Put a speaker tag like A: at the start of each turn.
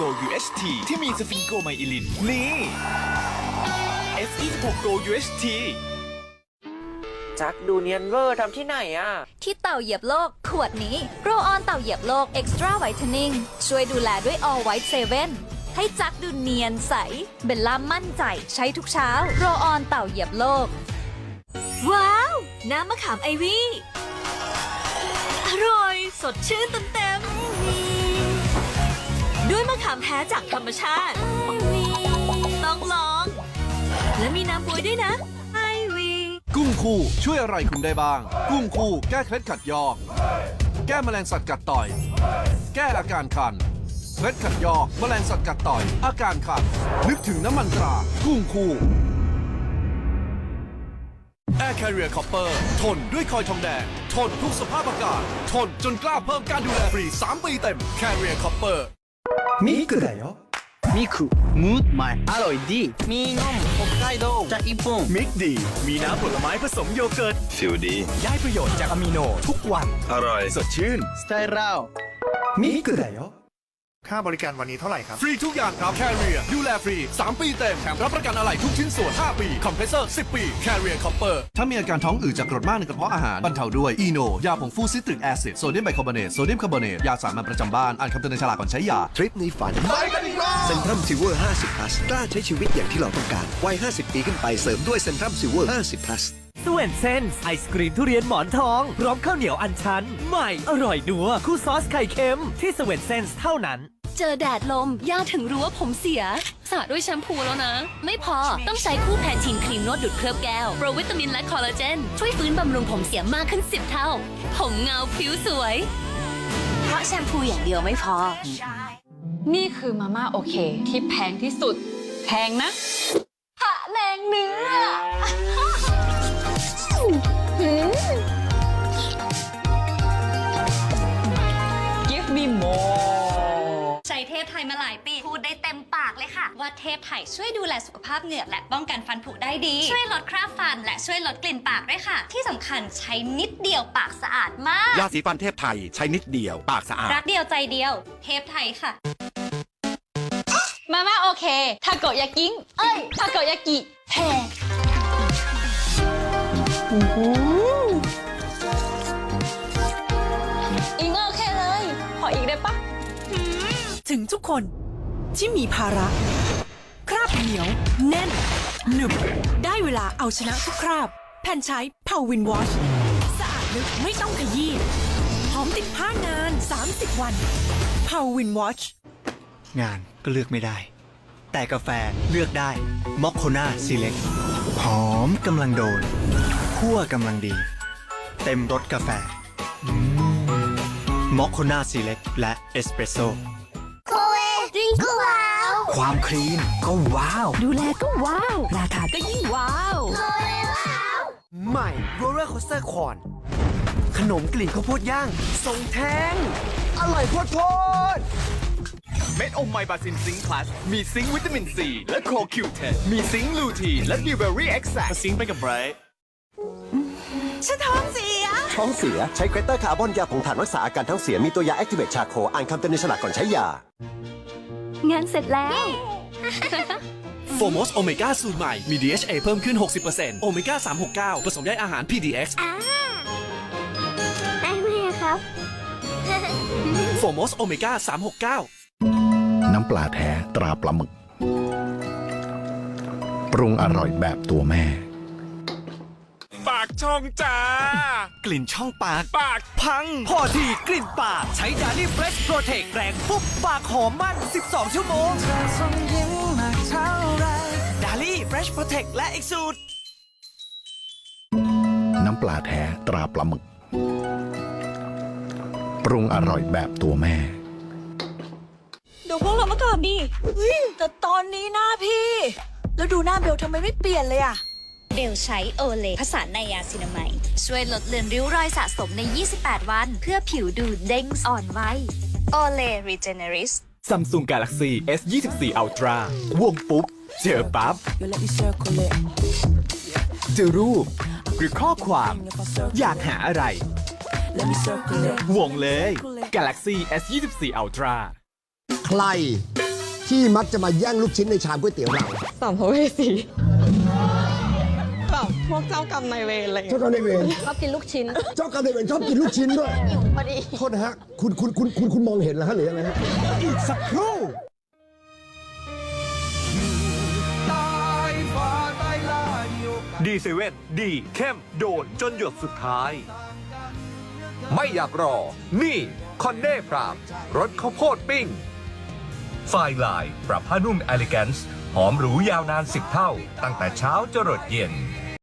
A: Go UHT ที่มีสฟิงโกไมอิลินนี่ S26 Go UHT
B: จักดูเนียนเวอร์ทำที่ไหนอะ
C: ที่เต่าเหยียบโลก ขวดนี้โรออนเต่าเหยียบโลก Extra Whitening ช่วยดูแลด้วย All White 7 ให้จักดูเนียนใส เบลล่ามั่นใจใช้ทุกเช้า โรออนเต่าเหยียบโลก ว้าว น้ำมะขามไอวี่ อร่อย สดชื่นเต็มๆ ด้วยมะขามแท้จากธรรมชาติ ต้องลอง และมีน้ำบวยด้วยนะไอวี
D: กุ้งคู่ช่วยอะไรคุณได้บ้าง กุ้งคู่แก้เคล็ดขัดยอก แก้แมลงสัตว์กัดต่อย แก้อาการคันเคล็ดขัดยอกแมลงสัตว์กัดต่อย อาการคันนึกถึงน้ำมันตรา กุ้งคู่ Air Carrier Copper ทนด้วยคอยทองแดง ทนทุกสภาพอากาศ ทนจนกล้าเพิ่มการดูแลฟรี 3 ปีเต็ม Carrier Copper
E: ミクだよミクムーマイアロイ D
B: มีนม北海道
E: จากญี่ปุ่น
A: มิกดี มีน้ำผลไม้ผสมโยเกิร์ต
F: ฟิลดี
A: ได้ประโยชน์จากอะมิโน ทุกวัน
F: อร่อย
A: สดชื่น
E: スタイルアウミクだよ
G: ค่าบริการวันนี้เท่าไหร่ครับ
D: ฟรีทุกอย่างครับ Carrier ดูแลฟรี 3 ปีเต็มแถมรับประกันอะไหล่ทุกชิ้นส่วน 5 ปี คอมเพรสเซอร์ 10 ปี Carrier Copper ถ้ามีอาการท้องอืดจากกรดมากในกระเพาะอาหารบรรเทาด้วย อีโน ยาผงฟูซิตริกแอซิด โซเดียมไบคาร์บอเนต โซเดียมคาร์บอเนต ยาสามัญประจำบ้าน อ่านคำเตือนในฉลากก่อนใช้ยา
H: ทริปในฝันไปกันอีกรอบเซนทรัมซิลเวอร์ 50 plus กล้าใช้ชีวิตอย่างที่เราต้องการ วัย 50 ปีขึ้นไปเสริมด้วยเซนทรัมซิลเวอร์ 50 plus
I: สเวนเซนส์ไอศกรีมทุเรียนหมอนทอง พร้อมข้าวเหนียวอันชัน ใหม่ อร่อยนัว คู่ซอสไข่เค็ม ที่สเวนเซนส์เท่านั้น
C: เจอแดดลม ย่าถึงรู้ว่าผมเสียสระด้วยแชมพูแล้วนะ ไม่พอต้องใช้คู่แพนทีนครีมนวดดูดเคลือบแก้ว โปรวิตามินและคอลลาเจน ช่วยฟื้นบำรุงผมเสียมากขึ้น 10 เท่า ผมเงาผิวสวย เพราะแชมพูอย่างเดียวไม่พอ
J: นี่คือมาม่าโอเค ที่แพงที่สุด แพงนะ
C: พะแนงเนื้อ พไทยมาหลายปี พูดได้เต็มปากเลยค่ะ ว่าเทพไทยช่วยดูแลสุขภาพเหงือกและป้องกันฟันผุได้ดี ช่วยลดคราบฟัน และช่วยลดกลิ่นปากด้วยค่ะ ที่สำคัญใช้นิดเดียวปากสะอาดมาก
F: ยาสีฟันเทพไทยใช้นิดเดียวปากสะอาด
C: รักเดียวใจเดียว เทพไทยค่ะ
J: มาม่าโอเคทาโกยากิงเอ้ยทาโกยากิแพงอิ
K: ง ทุกคน ที่มีภาระ คราบเหนียว แน่น หนึบ ได้เวลาเอาชนะทุกคราบ แผ่นใช้เผาวินวอชสะอาดลึกไม่ต้องขยี้หอมติดผ้านาน 30 วันเผาวินวอช
E: งานก็เลือกไม่ได้ แต่กาแฟเลือกได้มอคโคนาซีเล็กหอมกำลังโดนคั่วกำลังดี เต็มรสกาแฟมอคโคนาซีเล็กและเอสเปรสโซ่ ความคลีนก็ว้าว
K: ดูแลก็ว้าว ราคาก็ยิ่งว้าว
B: ใหม่โรลเลอร์โคสเตอร์คอนขนมกลิ่นข้าวโพดย่างทรงแทงอร่อยโพดโพด
A: เม็ดอมไมบาซินซิงค์พลัสมีซิงค์วิตามินซีและโคคิวเทนมีซิงค์ลูทีนและบิวเบอรี่เอ็กซ์แซซิงค์ไปกับไบรท์
K: ฉันท้องเสีย
H: ท้องเสียใช้เกรเตอร์คาร์บอนยาผงถ่านรักษาอาการท้องเสียมีตัวยาแอคทีเวตชาโคอ่านคำเตือนในฉลากก่อนใช้ยา
C: งานเสร็จแล้ว
D: โฟมอสโอเมก้าสูตรใหม่ มี DHA เพิ่มขึ้น 60%โอเมก้า369 ผสมได้อาหาร PDX
C: ได้ไหมครับ
D: โฟมอสโอเมก้า369
F: น้ำปลาแท้ตราปลาหมึก ปรุงอร่อยแบบตัวแม่
A: ปาก ช่องจ้า
E: กลิ่นช่องปาก
A: ปากพัง
I: พอทีกลิ่นปาก ใช้ดาลี่เฟรชโปรเทคแรงปุ๊บปากหอมมั่น 12 ชั่วโมงดาลี่เฟรชโปรเทคและอีกสูตร
F: น้ำปลาแท้ตราปลาหมึก ปรุงอร่อยแบบตัวแม่
K: เดี๋ยวพวกเรามาก่อนดิเฮ้ยแต่ตอนนี้หน้าพี่ แล้วดูหน้าเบลทำไมไม่เปลี่ยนเลยอะ
C: เบลใช้โอเลผสานไนยาซินาไมด์ช่วยลดเลือนริ้วรอยสะสมใน 28 วัน เพื่อผิวดูเด้งอ่อนไวโอเลรีเจเนริส
A: Samsung Galaxy S24 Ultra วงปุ๊บ เจอปั๊บเจอรูป หรือข้อความ อยากหาอะไร วงเลย Galaxy S24 Ultra
H: ใคร
L: ที่มักจะมาแย่งลูกชิ้นในชามก๋วยเตี๋ยวเรา
M: สามภเวสี แบบพวกเจ้ากรรมนายเวรอะไร
L: เจ้ากรรมนายเวร
M: ชอบกินลูกชิ้น
L: เจ้ากรรมนายเวรชอบกินลูกชิ้นด้วย
M: พอดี
L: โทษนะฮะ คุณคุณคุณคุณคุณมองเห็นเหรอฮะหรือยังไงฮะ อีกสักครู่
N: ดีเซเว่นดีเข้มโดนจนหยดสุดท้าย ไม่อยากรอ นี่คอนเน่พรามรสข้าวโพดปิ้งไฟลาย ปรับผ้านุ่ม e อ e ลิแกนซ์หอมหรูยาวนาน 10 เท่า ตั้งแต่เช้าจรดเย็น